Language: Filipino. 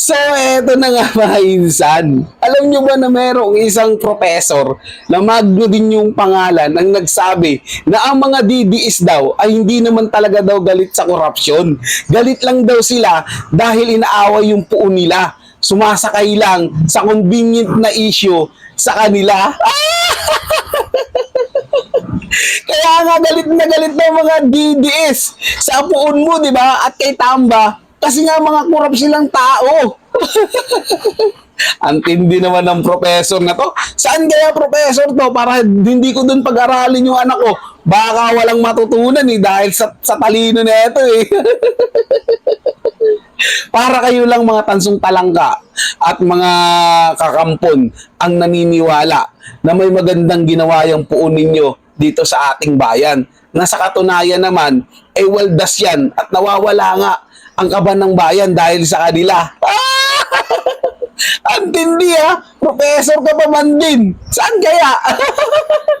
So, eto na nga mga insan. Alam nyo ba na merong isang professor na magno din yung pangalan ang nagsabi na ang mga DDS daw ay hindi naman talaga daw galit sa korupsyon. Galit lang daw sila dahil inaaway yung puo nila. Sumasakay lang sa convenient na issue sa kanila. Kaya nga galit na galit na mga DDS sa puon mo, di ba? At kay Tamba, kasi nga mga kurap silang tao. Ang tindi naman ng professor na to. Saan kaya professor to? Para hindi ko dun pag-aralin yung anak ko. Baka walang matutunan eh dahil sa, sa talino na ito eh. Para kayo lang mga tansong talangka at mga kakampon ang naniniwala na may magandang ginawa yung puon ninyo dito sa ating bayan. Na sa katunayan naman, eh waldas yan at nawawala nga ang kaban ng bayan dahil sa kanila. Ang tindi ha, professor ka pa man din. Saan kaya?